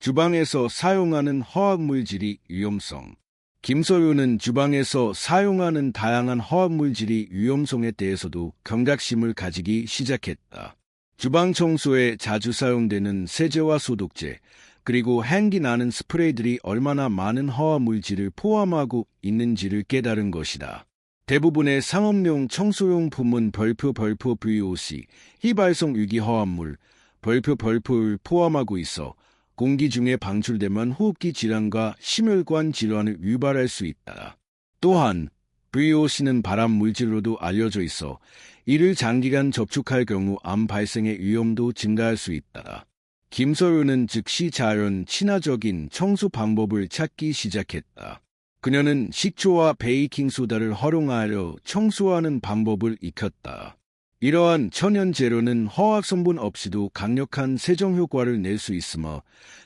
주방에서 사용하는 화학물질이 위험성. 김소윤은 주방에서 사용하는 다양한 화학물질이 위험성에 대해서도 경각심을 가지기 시작했다. 주방 청소에 자주 사용되는 세제와 소독제, 그리고 향기 나는 스프레이들이 얼마나 많은 화학물질을 포함하고 있는지를 깨달은 것이다. 대부분의 상업용 청소용품은 벌프 벌프 VOC, 희발성 유기 화합물, 벌프 벌프를 포함하고 있어 공기 중에 방출되면 호흡기 질환과 심혈관 질환을 유발할 수 있다. 또한 VOC는 발암 물질로도 알려져 있어 이를 장기간 접촉할 경우 암 발생의 위험도 증가할 수 있다. 김서윤은 즉시 자연 친화적인 청소 방법을 찾기 시작했다. 그녀는 식초와 베이킹소다를 활용하여 청소하는 방법을 익혔다. 이러한 천연 재료는 화학 성분 없이도 강력한 세정 효과를 낼 수 있으며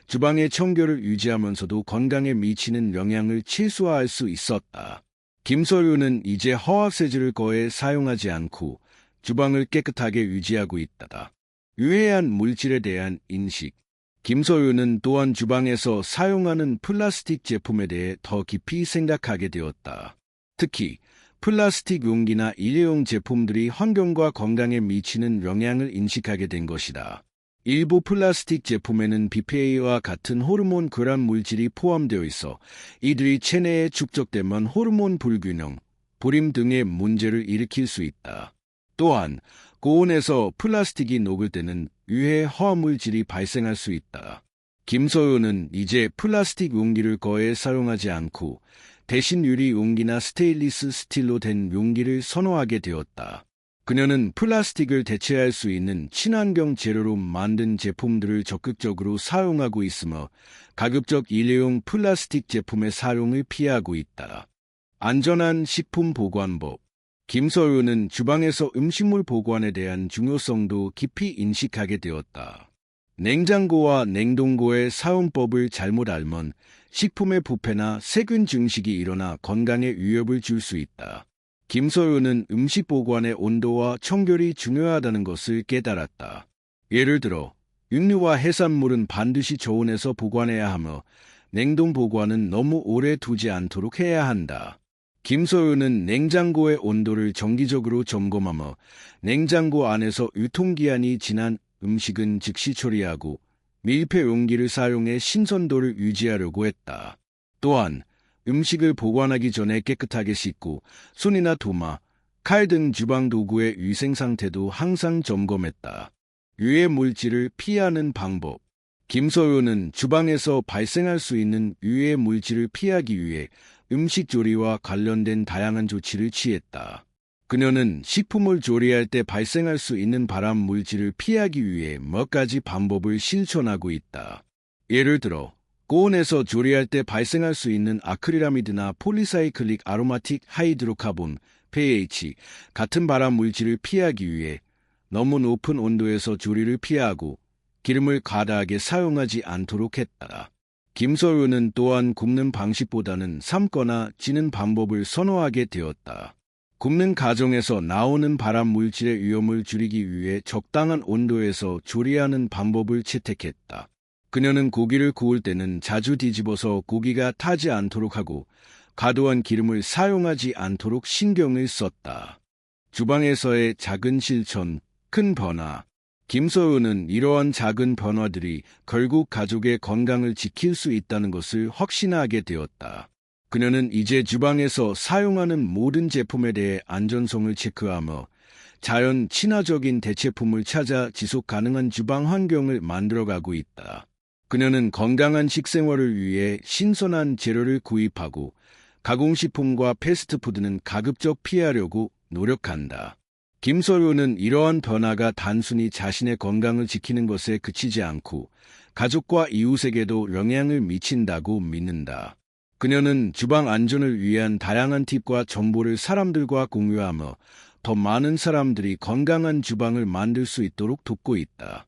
주방의 청결을 유지하면서도 건강에 미치는 영향을 최소화할 수 있었다. 김서윤은 이제 화학세제를 거의 사용하지 않고 주방을 깨끗하게 유지하고 있다. 유해한 물질에 대한 인식. 김서윤은 또한 주방에서 사용하는 플라스틱 제품에 대해 더 깊이 생각하게 되었다. 특히 플라스틱 용기나 일회용 제품들이 환경과 건강에 미치는 영향을 인식하게 된 것이다. 일부 플라스틱 제품에는 BPA와 같은 호르몬 그란 물질이 포함되어 있어 이들이 체내에 축적되면 호르몬 불균형, 불임 등의 문제를 일으킬 수 있다. 또한 고온에서 플라스틱이 녹을 때는 유해 화물질이 발생할 수 있다. 김서윤은 이제 플라스틱 용기를 거의 사용하지 않고 대신 유리 용기나 스테인리스 스틸로 된 용기를 선호하게 되었다. 그녀는 플라스틱을 대체할 수 있는 친환경 재료로 만든 제품들을 적극적으로 사용하고 있으며 가급적 일회용 플라스틱 제품의 사용을 피하고 있다. 안전한 식품 보관법 김서윤은 주방에서 음식물 보관에 대한 중요성도 깊이 인식하게 되었다. 냉장고와 냉동고의 사용법을 잘못 알면 식품의 부패나 세균 증식이 일어나 건강에 위협을 줄 수 있다. 김서윤은 음식 보관의 온도와 청결이 중요하다는 것을 깨달았다. 예를 들어 육류와 해산물은 반드시 저온에서 보관해야 하며 냉동 보관은 너무 오래 두지 않도록 해야 한다. 김서윤은 냉장고의 온도를 정기적으로 점검하며 냉장고 안에서 유통기한이 지난 음식은 즉시 처리하고 밀폐 용기를 사용해 신선도를 유지하려고 했다. 또한 음식을 보관하기 전에 깨끗하게 씻고 손이나 도마, 칼 등 주방 도구의 위생 상태도 항상 점검했다. 유해 물질을 피하는 방법. 김서윤은 주방에서 발생할 수 있는 유해 물질을 피하기 위해 음식 조리와 관련된 다양한 조치를 취했다. 그녀는 식품을 조리할 때 발생할 수 있는 발암 물질을 피하기 위해 몇 가지 방법을 실천하고 있다. 예를 들어 고온에서 조리할 때 발생할 수 있는 아크릴라미드나 폴리사이클릭 아로마틱 하이드로카본 pH 같은 발암 물질을 피하기 위해 너무 높은 온도에서 조리를 피하고 기름을 과다하게 사용하지 않도록 했다. 김서윤은 또한 굽는 방식보다는 삶거나 찌는 방법을 선호하게 되었다. 굽는 가정에서 나오는 발암 물질의 위험을 줄이기 위해 적당한 온도에서 조리하는 방법을 채택했다. 그녀는 고기를 구울 때는 자주 뒤집어서 고기가 타지 않도록 하고 과도한 기름을 사용하지 않도록 신경을 썼다. 주방에서의 작은 실천, 큰 변화. 김서은은 이러한 작은 변화들이 결국 가족의 건강을 지킬 수 있다는 것을 확신하게 되었다. 그녀는 이제 주방에서 사용하는 모든 제품에 대해 안전성을 체크하며 자연 친화적인 대체품을 찾아 지속 가능한 주방 환경을 만들어가고 있다. 그녀는 건강한 식생활을 위해 신선한 재료를 구입하고 가공식품과 패스트푸드는 가급적 피하려고 노력한다. 김서류는 이러한 변화가 단순히 자신의 건강을 지키는 것에 그치지 않고 가족과 이웃에게도 영향을 미친다고 믿는다. 그녀는 주방 안전을 위한 다양한 팁과 정보를 사람들과 공유하며 더 많은 사람들이 건강한 주방을 만들 수 있도록 돕고 있다.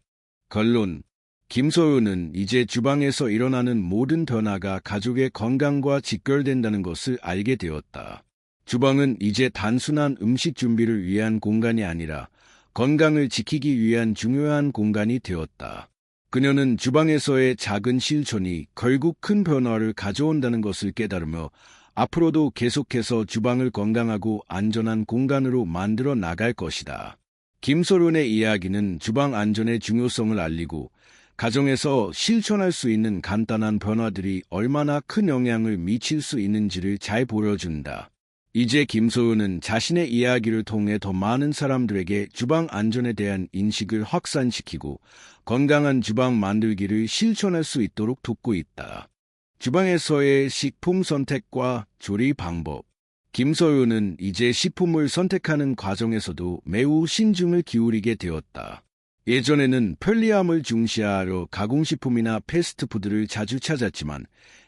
결론 김소윤은 이제 주방에서 일어나는 모든 변화가 가족의 건강과 직결된다는 것을 알게 되었다. 주방은 이제 단순한 음식 준비를 위한 공간이 아니라 건강을 지키기 위한 중요한 공간이 되었다. 그녀는 주방에서의 작은 실천이 결국 큰 변화를 가져온다는 것을 깨달으며 앞으로도 계속해서 주방을 건강하고 안전한 공간으로 만들어 나갈 것이다. 김소련의 이야기는 주방 안전의 중요성을 알리고 가정에서 실천할 수 있는 간단한 변화들이 얼마나 큰 영향을 미칠 수 있는지를 잘 보여준다. 이제 김소연은 자신의 이야기를 통해 더 많은 사람들에게 주방 안전에 대한 인식을 확산시키고 건강한 주방 만들기를 실천할 수 있도록 돕고 있다. 주방에서의 식품 선택과 조리 방법. 김서윤은 이제 식품을 선택하는 과정에서도 매우 신중을 기울이게 되었다. 예전에는 편리함을 중시하려 가공식품이나 패스트푸드를 자주 찾았지만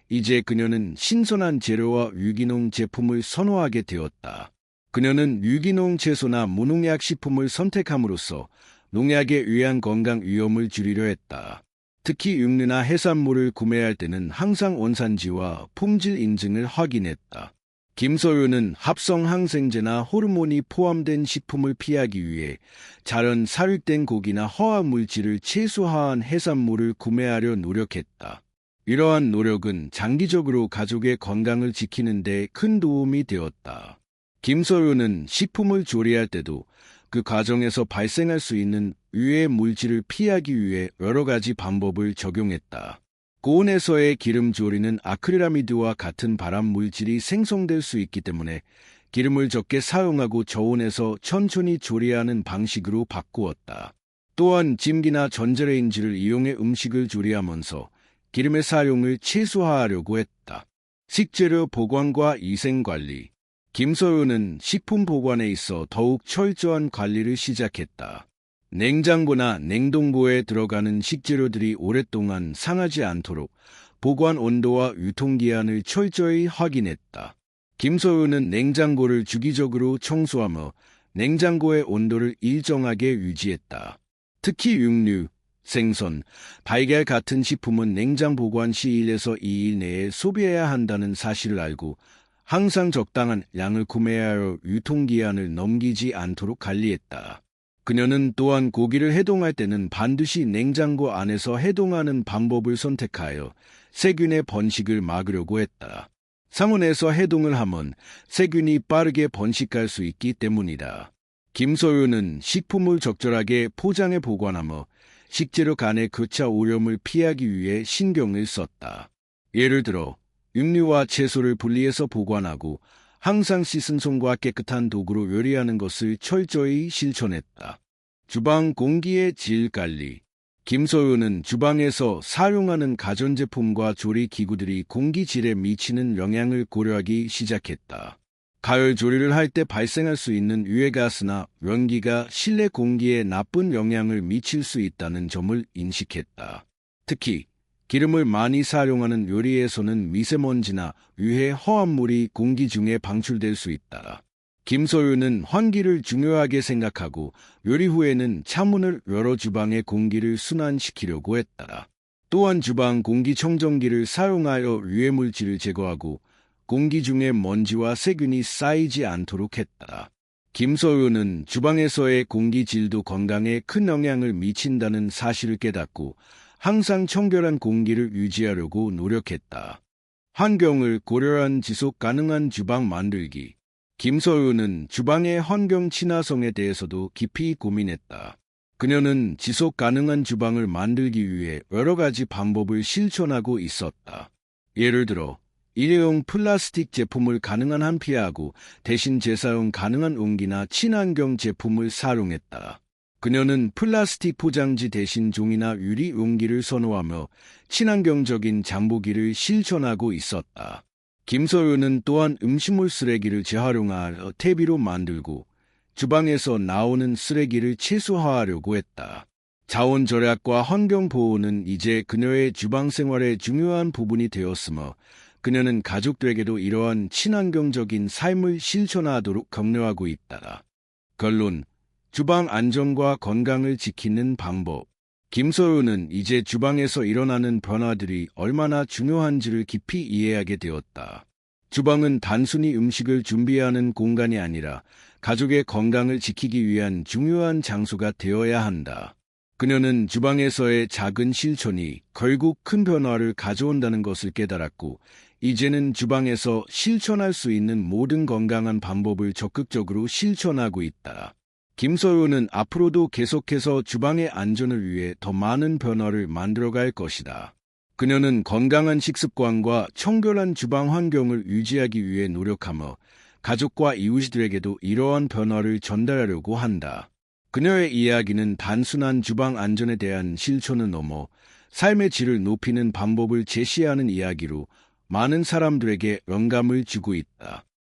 이제 그녀는 신선한 재료와 유기농 제품을 선호하게 되었다. 그녀는 유기농 채소나 무농약 식품을 선택함으로써 농약에 의한 건강 위험을 줄이려 했다. 특히 육류나 해산물을 구매할 때는 항상 원산지와 품질 인증을 확인했다. 김소윤은 합성 항생제나 호르몬이 포함된 식품을 피하기 위해 자연 살육된 고기나 허화 물질을 최소화한 해산물을 구매하려 노력했다. 이러한 노력은 장기적으로 가족의 건강을 지키는 데 큰 도움이 되었다. 김소윤은 식품을 조리할 때도 그 과정에서 발생할 수 있는 유해 물질을 피하기 위해 여러 가지 방법을 적용했다. 고온에서의 기름 조리는 아크릴라미드와 같은 발암 물질이 생성될 수 있기 때문에 기름을 적게 사용하고 저온에서 천천히 조리하는 방식으로 바꾸었다. 또한 찜기나 전자레인지를 이용해 음식을 조리하면서 기름의 사용을 최소화하려고 했다. 식재료 보관과 위생관리 김서윤은 식품 보관에 있어 더욱 철저한 관리를 시작했다. 냉장고나 냉동고에 들어가는 식재료들이 오랫동안 상하지 않도록 보관 온도와 유통기한을 철저히 확인했다. 김서윤은 냉장고를 주기적으로 청소하며 냉장고의 온도를 일정하게 유지했다. 특히 육류, 생선, 달걀 같은 식품은 냉장 보관 시 1에서 2일 내에 소비해야 한다는 사실을 알고 항상 적당한 양을 구매하여 유통기한을 넘기지 않도록 관리했다. 그녀는 또한 고기를 해동할 때는 반드시 냉장고 안에서 해동하는 방법을 선택하여 세균의 번식을 막으려고 했다. 상온에서 해동을 하면 세균이 빠르게 번식할 수 있기 때문이다. 김소윤은 식품을 적절하게 포장해 보관하며 식재료 간의 교차 오염을 피하기 위해 신경을 썼다. 예를 들어 육류와 채소를 분리해서 보관하고 항상 씻은 손과 깨끗한 도구로 요리하는 것을 철저히 실천했다. 주방 공기의 질 관리. 김소윤은 주방에서 사용하는 가전제품과 조리 기구들이 공기질에 미치는 영향을 고려하기 시작했다. 가열 조리를 할 때 발생할 수 있는 유해가스나 연기가 실내 공기에 나쁜 영향을 미칠 수 있다는 점을 인식했다. 특히 기름을 많이 사용하는 요리에서는 미세먼지나 유해 허합물이 공기 중에 방출될 수 있다. 김소윤은 환기를 중요하게 생각하고 요리 후에는 차문을 열어 주방의 공기를 순환시키려고 했다. 또한 주방 공기청정기를 사용하여 유해물질을 제거하고 공기 중에 먼지와 세균이 쌓이지 않도록 했다. 김소윤은 주방에서의 공기 질도 건강에 큰 영향을 미친다는 사실을 깨닫고 항상 청결한 공기를 유지하려고 노력했다. 환경을 고려한 지속 가능한 주방 만들기. 김서윤은 주방의 환경 친화성에 대해서도 깊이 고민했다. 그녀는 지속 가능한 주방을 만들기 위해 여러 가지 방법을 실천하고 있었다. 예를 들어, 일회용 플라스틱 제품을 가능한 한 피하고 대신 재사용 가능한 옹기나 친환경 제품을 사용했다. 그녀는 플라스틱 포장지 대신 종이나 유리 용기를 선호하며 친환경적인 장보기를 실천하고 있었다. 김서윤은 또한 음식물 쓰레기를 재활용하여 퇴비로 만들고 주방에서 나오는 쓰레기를 최소화하려고 했다. 자원 절약과 환경 보호는 이제 그녀의 주방 생활의 중요한 부분이 되었으며 그녀는 가족들에게도 이러한 친환경적인 삶을 실천하도록 격려하고 있다. 결론 주방 안전과 건강을 지키는 방법. 김소윤은 이제 주방에서 일어나는 변화들이 얼마나 중요한지를 깊이 이해하게 되었다. 주방은 단순히 음식을 준비하는 공간이 아니라 가족의 건강을 지키기 위한 중요한 장소가 되어야 한다. 그녀는 주방에서의 작은 실천이 결국 큰 변화를 가져온다는 것을 깨달았고, 이제는 주방에서 실천할 수 있는 모든 건강한 방법을 적극적으로 실천하고 있다. 김서윤은 앞으로도 계속해서 주방의 안전을 위해 더 많은 변화를 만들어갈 것이다. 그녀는 건강한 식습관과 청결한 주방 환경을 유지하기 위해 노력하며 가족과 이웃들에게도 이러한 변화를 전달하려고 한다. 그녀의 이야기는 단순한 주방 안전에 대한 실천을 넘어 삶의 질을 높이는 방법을 제시하는 이야기로 많은 사람들에게 영감을 주고 있다.